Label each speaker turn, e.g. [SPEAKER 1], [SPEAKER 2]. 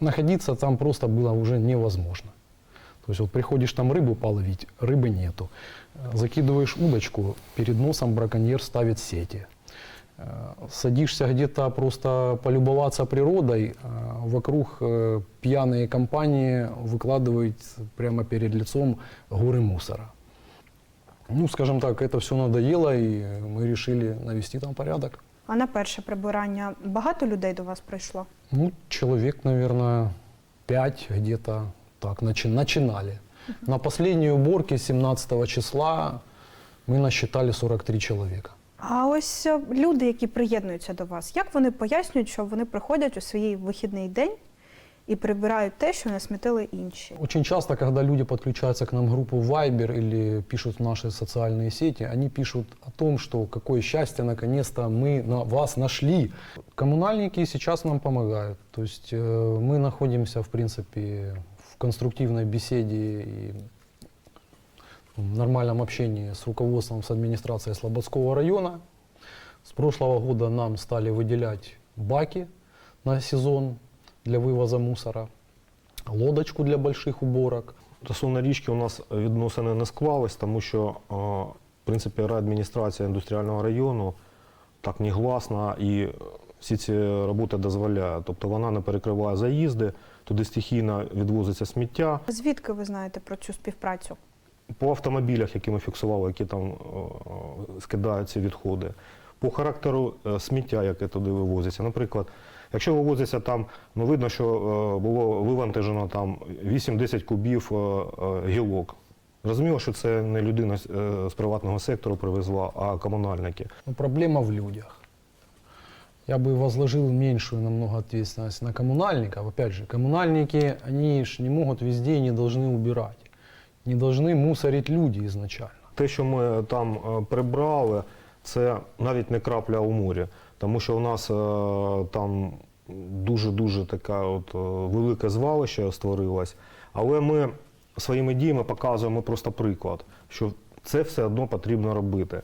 [SPEAKER 1] находиться там просто было уже невозможно. То есть вот приходишь там рыбу половить, рыбы нету. Э, Закидываешь удочку, перед носом браконьер ставит сети. Э, Садишься где-то просто полюбоваться природой, э, вокруг пьяные компании выкладывают прямо перед лицом горы мусора. Ну, скажем так, это все надоело, и мы решили навести там порядок.
[SPEAKER 2] А на перше прибирання багато людей до вас прийшло?
[SPEAKER 1] Ну, чоловік, мабуть, пять где-то так начи- начинали. На последней уборке 17 числа ми насчитали 43 чоловіка.
[SPEAKER 2] А ось е, люди, які приєднуються до вас, як вони пояснюють, що вони приходять у свій вихідний день і прибирають те, що насмітили інші?
[SPEAKER 1] Очень часто, когда люди подключаются к нам в группу Viber или пишут в наши социальные сети, они пишут о том, что какое счастье, наконец-то мы на вас нашли. Коммунальники сейчас нам помогают. То есть э, мы находимся, в принципе, в конструктивной беседе и в нормальном общении с руководством, с администрацией Слободского района. С прошлого года нам стали выделять баки на сезон для вывоза мусора, лодочку для больших уборок.
[SPEAKER 3] Стосовно річки у нас відносини не склались, тому що е, в принципі райадміністрація індустріального району так негласна і всі ці роботи дозволяє. Тобто вона не перекриває заїзди, туди стихійно відвозиться сміття.
[SPEAKER 2] Звідки ви знаєте про цю співпрацю?
[SPEAKER 3] По автомобілях, які ми фіксували, які там е, скидають ці відходи, по характеру е, сміття, яке туди вивозиться. Наприклад, якщо вивозиться там, ну видно, що е, було вивантажено там 8-10 кубів е, е, гілок. Зрозуміло, що це не людина е, з приватного сектору привезла, а комунальники.
[SPEAKER 1] Но проблема в людях. Я бы возложил меньшую намного ответственность на коммунальников. Опять же, коммунальники, они ж не могут везде и не должны убирать. Не должны мусорить люди изначально.
[SPEAKER 3] Те, що ми там е, прибрали, це навіть не крапля у морі, тому що у нас е, там дуже-дуже така от е, велике звалище створилось. Але ми своїми діями показуємо просто приклад, що це все одно потрібно робити.